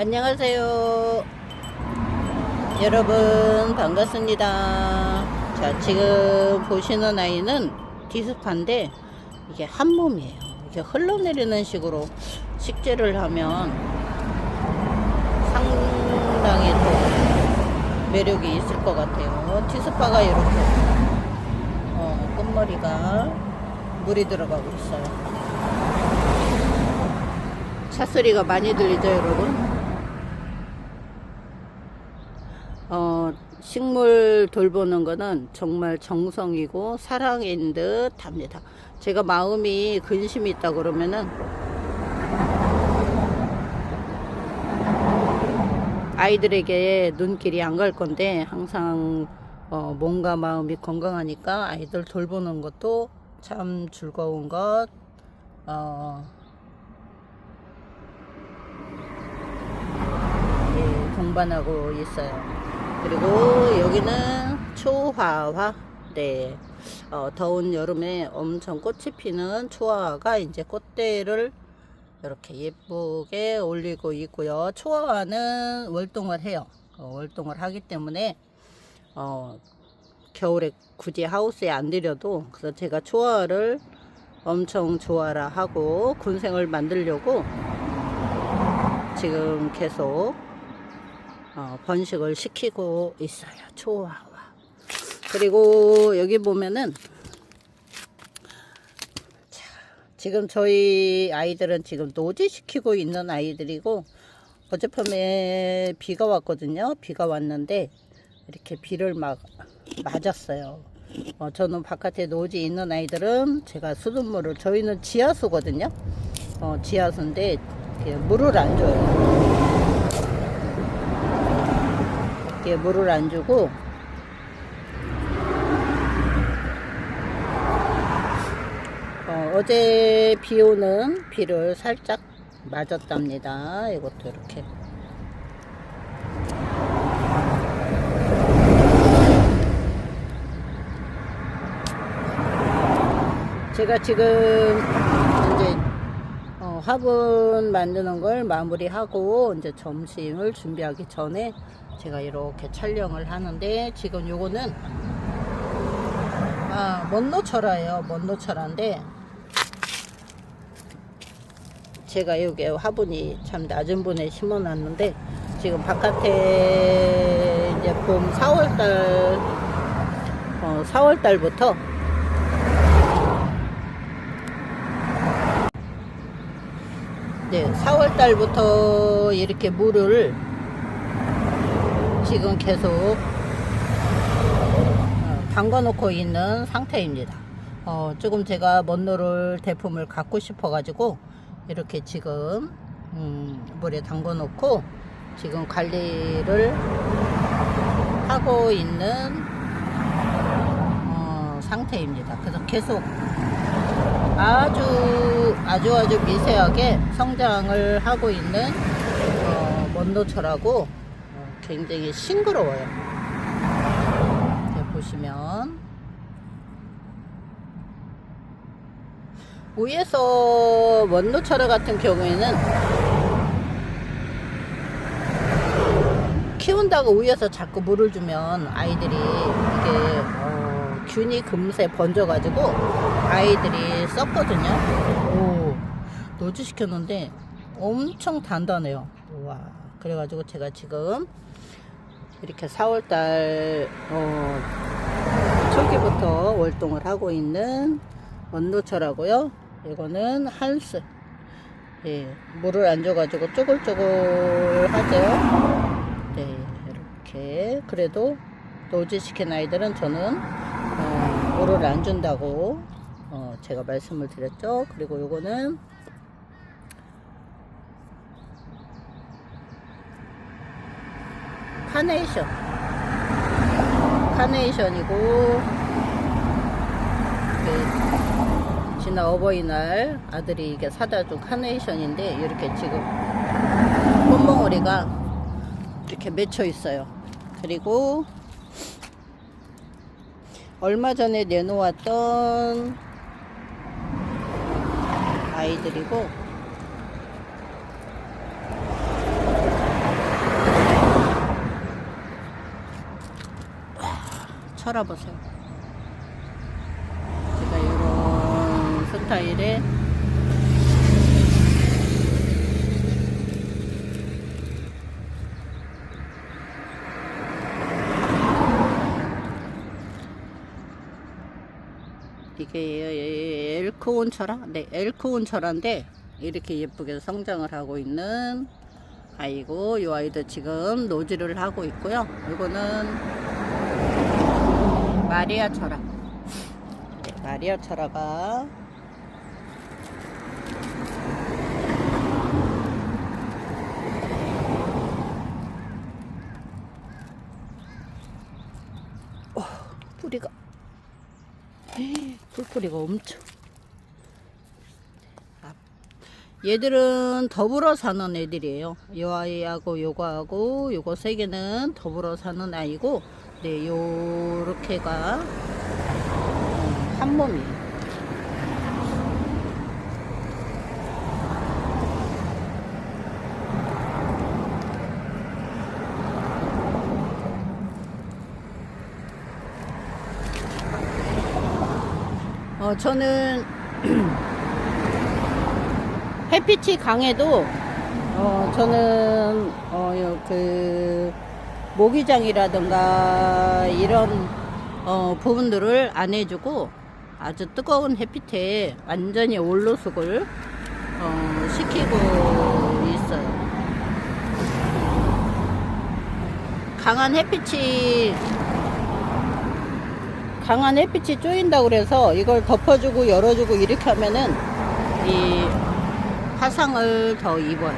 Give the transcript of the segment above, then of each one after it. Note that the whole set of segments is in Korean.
안녕하세요. 여러분 반갑습니다. 자 지금 보시는 아이는 디스파인데 이게 한 몸이에요. 이게 흘러내리는 식으로 식재를 하면 상당히 또 매력이 있을 것 같아요. 디스파가 이렇게 어, 끝머리가 물이 들어가고 있어요. 차 소리가 많이 들리죠, 여러분? 어, 식물 돌보는 거는 정말 정성이고 사랑인 듯 합니다. 제가 마음이 근심이 있다 그러면은 아이들에게 눈길이 안 갈 건데 항상 어, 몸과 마음이 건강하니까 아이들 돌보는 것도 참 즐거운 것, 어, 예, 동반하고 있어요. 그리고 여기는 초화화. 네. 어, 더운 여름에 엄청 꽃이 피는 초화화가 이제 꽃대를 이렇게 예쁘게 올리고 있고요. 초화화는 월동을 해요. 어, 월동을 하기 때문에 어, 겨울에 굳이 하우스에 안 들여도 그래서 제가 초화를 엄청 좋아라 하고 군생을 만들려고 지금 계속 어, 번식을 시키고 있어요. 초화와. 그리고 여기 보면은 자, 지금 저희 아이들은 지금 노지 시키고 있는 아이들이고 어젯밤에 비가 왔거든요. 비가 왔는데 이렇게 비를 막 맞았어요. 어, 저는 바깥에 노지 있는 아이들은 제가 수돗물을 저희는 지하수거든요. 어, 지하수인데 물을 안 줘요. 이렇게 물을 안 주고 어, 제비 오는 비를 살짝 맞았답니다. 이것도 이렇게. 제가 지금 화분 만드는 걸 마무리하고 이제 점심을 준비하기 전에 제가 이렇게 촬영을 하는데 지금 요거는 아 먼노철화예요. 먼노철화인데 제가 여기 화분이 참 낮은 분에 심어 놨는데 지금 바깥에 이제 봄 4월달 어, 4월달부터 네, 4월 달부터 이렇게 물을 지금 계속 어, 담가 놓고 있는 상태입니다. 어, 조금 제가 먼노를 대품을 갖고 싶어 가지고 이렇게 지금 음, 물에 담가 놓고 지금 관리를 하고 있는 어, 상태입니다. 그래서 계속 아주 아주 아주 미세하게 성장을 하고 있는 어, 먼노철하고 어, 굉장히 싱그러워요. 이렇게 보시면 위에서 먼노철화 같은 경우에는 키운다고 위에서 자꾸 물을 주면 아이들이 이게 어, 균이 금세 번져가지고 아이들이 썩거든요. 오, 노즈 시켰는데 엄청 단단해요. 와, 그래가지고 제가 지금 이렇게 4월달 어, 초기부터 월동을 하고 있는 원노철하고요. 이거는 한스. 예, 물을 안 줘가지고 쪼글쪼글 하죠. 네, 이렇게. 그래도 노즈 시킨 아이들은 저는 어, 물을 안 준다고 어, 제가 말씀을 드렸죠. 그리고 요거는 카네이션. 카네이션이고, 그, 지난 어버이날 아들이 이게 사다 준 카네이션인데, 이렇게 지금 꽃몽우리가 이렇게 맺혀 있어요. 그리고, 얼마 전에 내놓았던 아이들이고. 쳐라보세요. 제가 이런 스타일의 이게 엘크온 철화? 네, 엘크온 철화인데 이렇게 예쁘게 성장을 하고 있는 아이고 이 아이도 지금 노지를 하고 있고요. 이거는 마리아 철화. 네, 마리아 철화가 어, 뿌리가 풀뿌리가 엄청 아, 얘들은 더불어 사는 애들이에요. 이 아이하고 요거하고 요거 세 개는 더불어 사는 아이고 네 요렇게가 음, 한 몸이에요. 어, 저는 햇빛이 강해도 어, 저는 어, 요, 그 모기장이라든가 이런 어, 부분들을 안 해주고 아주 뜨거운 햇빛에 완전히 올로숙을 어, 시키고 있어요. 강한 햇빛이 강한 햇빛이 쪼인다 그래서 이걸 덮어주고 열어주고 이렇게 하면은 이 화상을 더 입어요.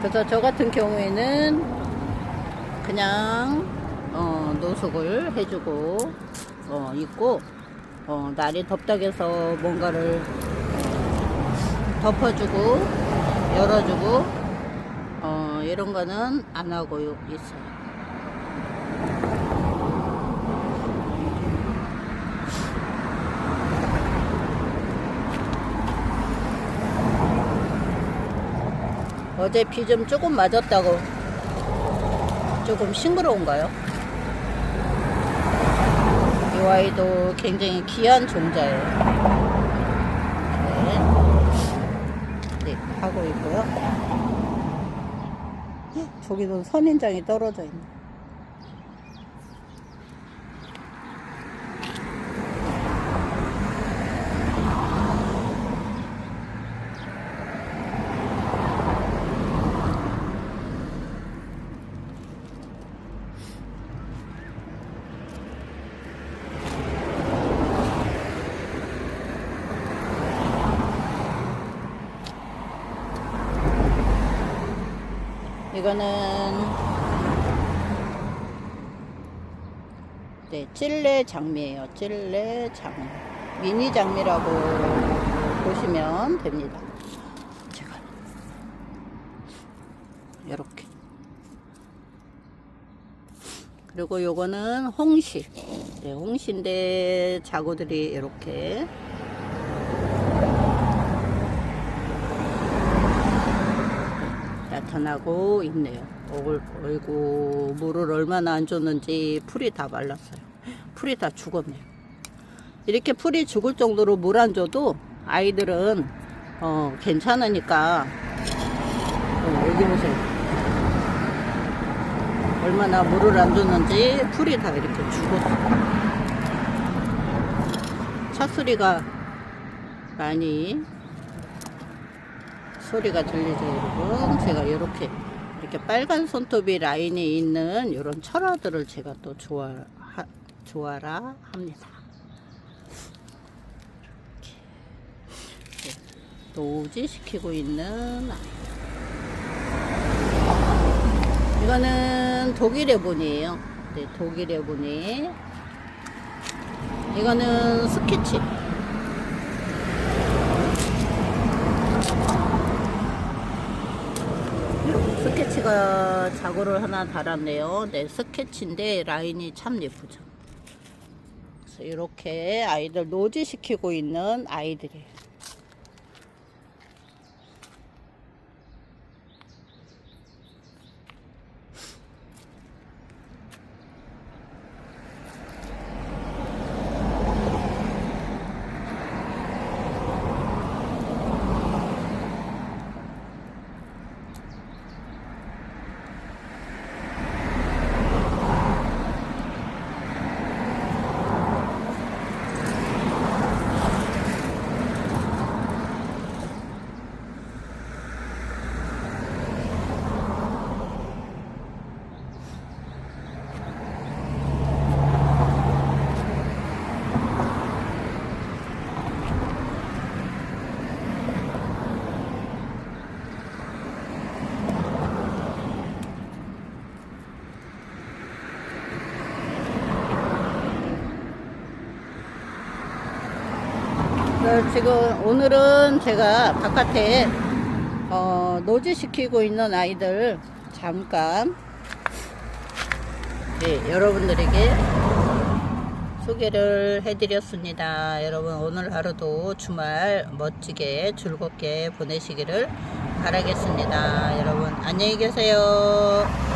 그래서 저 같은 경우에는 그냥 어, 노숙을 해주고 어, 있고 어, 날이 덥다 해서 뭔가를 덮어주고 열어주고 어, 이런 거는 안 하고 있어요. 어제 비 좀 조금 맞았다고 조금 싱그러운가요? 이 아이도 굉장히 귀한 종자예요. 네. 네, 하고 있고요. 저기도 선인장이 떨어져 있네. 이거는 네, 찔레 장미예요. 찔레 장미. 미니 장미라고 보시면 됩니다. 제가 이렇게. 그리고 요거는 홍시. 네, 홍시인데 자구들이 이렇게 나타나고 있네요. 얼, 어이구, 물을 얼마나 안 줬는지 풀이 다 말랐어요. 풀이 다 죽었네요. 이렇게 풀이 죽을 정도로 물 안 줘도 아이들은 어, 괜찮으니까 어, 여기 보세요. 얼마나 물을 안 줬는지 풀이 다 이렇게 죽었어요. 차 소리가 많이 소리가 들리죠 여러분 제가 이렇게 이렇게 빨간 손톱이 라인이 있는 이런 철화들을 제가 또 좋아 하, 좋아라 합니다. 이렇게 네, 노지 시키고 있는 아이. 이거는 독일의 분이에요. 네, 독일의 분이. 이거는 스케치 스케치가 자고를 하나 달았네요. 네, 스케치인데 라인이 참 예쁘죠. 그래서 이렇게 아이들 노지시키고 있는 아이들이에요. 지금 오늘은 제가 바깥에 어, 노지시키고 있는 아이들 잠깐 네, 여러분들에게 소개를 해드렸습니다. 여러분 오늘 하루도 주말 멋지게 즐겁게 보내시기를 바라겠습니다. 여러분 안녕히 계세요.